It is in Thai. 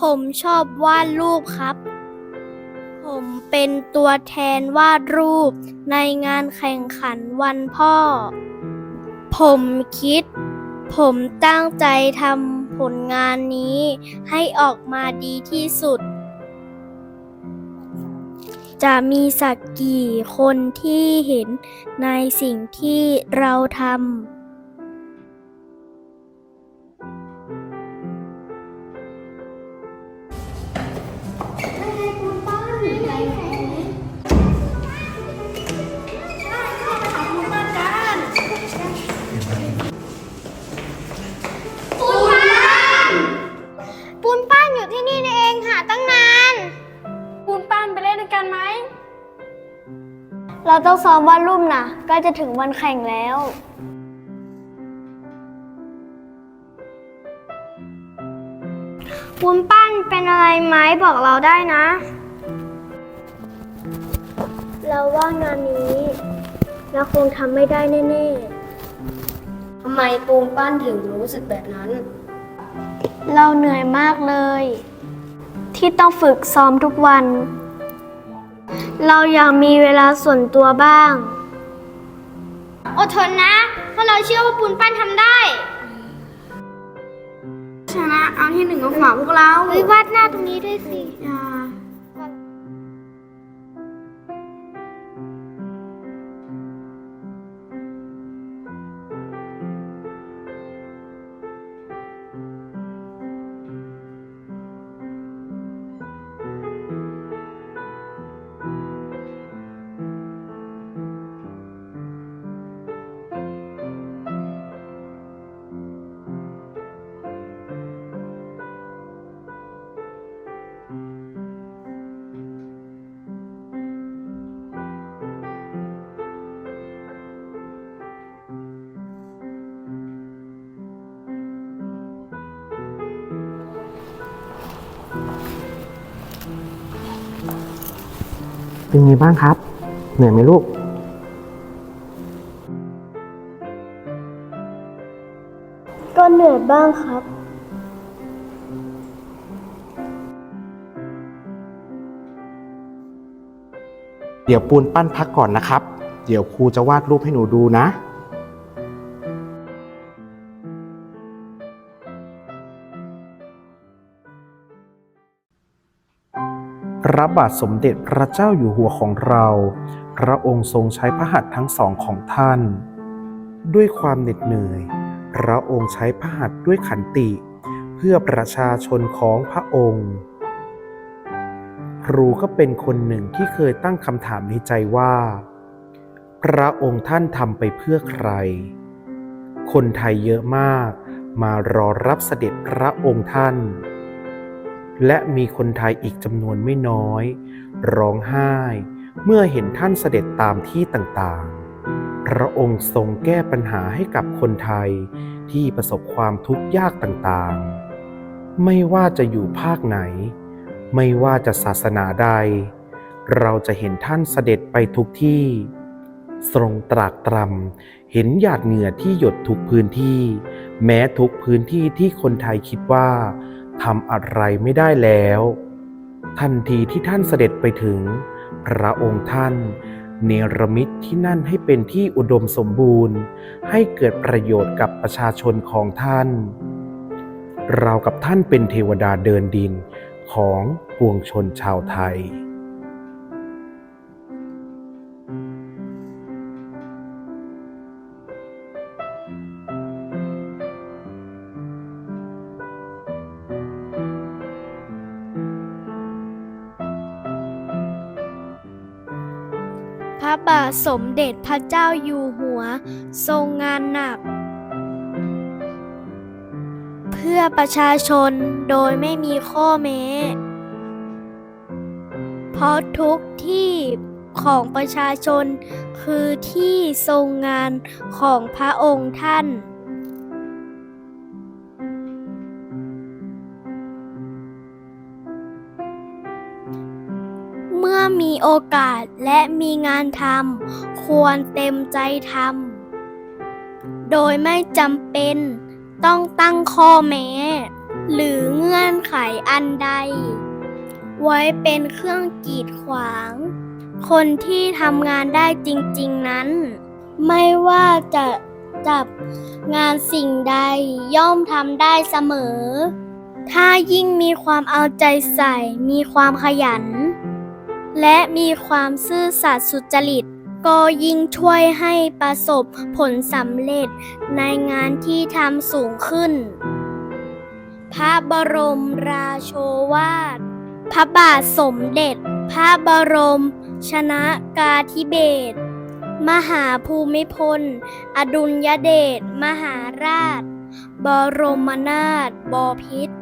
ผมชอบวาดรูปครับ ผมเป็นตัวแทนวาดรูปในงานแข่งขันวันพ่อ ผมคิด ผมตั้งใจทำผลงานนี้ให้ออกมาดีที่สุด จะมีสักกี่คนที่เห็นในสิ่งที่เราทำ กันไหม เราต้องซ้อมวาดรูปนะใกล้จะถึงวันแข่งแล้วปูนป้านเป็นอะไรไหมบอกเราได้นะ เราว่างานนี้เราคงทำไม่ได้แน่ๆทำไมปูนปั้นถึงรู้สึกแบบนั้น เราเหนื่อยมากเลย ที่ต้องฝึกซ้อมทุกวัน เราอยากมีเวลาส่วนตัวบ้าง อดทนนะเพราะเราเชื่อว่าปูนปั้นทำได้ ชนะเอาที่หนึ่งมาฝากพวกเราเฮ้ยวาดหน้าตรงนี้ด้วยสิ อย่า เป็นไงบ้างครับ เหนื่อยไหมลูก ก็เหนื่อยบ้างครับ เดี๋ยวปูนปั้นพักก่อนนะครับ เดี๋ยวครูจะวาดรูปให้หนูดูนะ พระบาทสมเด็จพระเจ้าอยู่หัวของเรา พระองค์ทรงใช้พระหัตถ์ทั้งสองของท่าน ด้วยความเหน็ดเหนื่อย พระองค์ใช้พระหัตถ์ด้วยขันติ เพื่อประชาชนของพระองค์ ครูก็เป็นคนหนึ่งที่เคยตั้งคำถามในใจว่า พระองค์ท่านทำไปเพื่อใคร คนไทยเยอะมากมารอรับเสด็จพระองค์ท่าน และมีคนไทยอีกจำนวนไม่น้อย ร้องไห้ เมื่อเห็นท่านเสด็จตามที่ต่างๆ พระองค์ทรงแก้ปัญหาให้กับคนไทยที่ประสบความทุกข์ยากต่างๆ ไม่ว่าจะอยู่ภาคไหน ไม่ว่าจะศาสนาใด เราจะเห็นท่านเสด็จไปทุกที่ ทรงตรากตรำเห็นหยาดเหงื่อที่หยดทุกพื้นที่ แม้ทุกพื้นที่ที่คนไทยคิดว่า ทำอะไรไม่ได้แล้ว ทันทีที่ท่านเสด็จไปถึง พระองค์ท่าน เนรมิตที่นั่นให้เป็นที่อุดมสมบูรณ์ ให้เกิดประโยชน์กับประชาชนของท่าน เรากับท่านเป็นเทวดาเดินดินของปวงชนชาวไทย ระบาทสมเด็จพระเจ้าอยู่หัว ทรงงานหนัก เพื่อประชาชนโดยไม่มีข้อแม้ เพราะทุกที่ของประชาชนคือที่ทรงงานของพระองค์ท่าน มีโอกาสและมีงานทำควรเต็มใจทำโดยไม่จำเป็นต้องตั้งข้อแม้ หรือเงื่อนไขอันใด ไว้เป็นเครื่องกีดขวาง คนที่ทำงานได้จริง ๆนั้น ไม่ว่าจะจับงานสิ่งใดย่อมทำได้เสมอ ถ้ายิ่งมีความเอาใจใส่มีความขยัน และมีความซื่อสัตย์สุจริต ก็ยิ่งช่วยให้ประสบผลสำเร็จในงานที่ทำสูงขึ้น พระบรมราโชวาท พระบาทสมเด็จ พระบรม ชนะกาธิเบศรมหาภูมิพล อดุลยเดช มหาราช บรมนาถบพิตร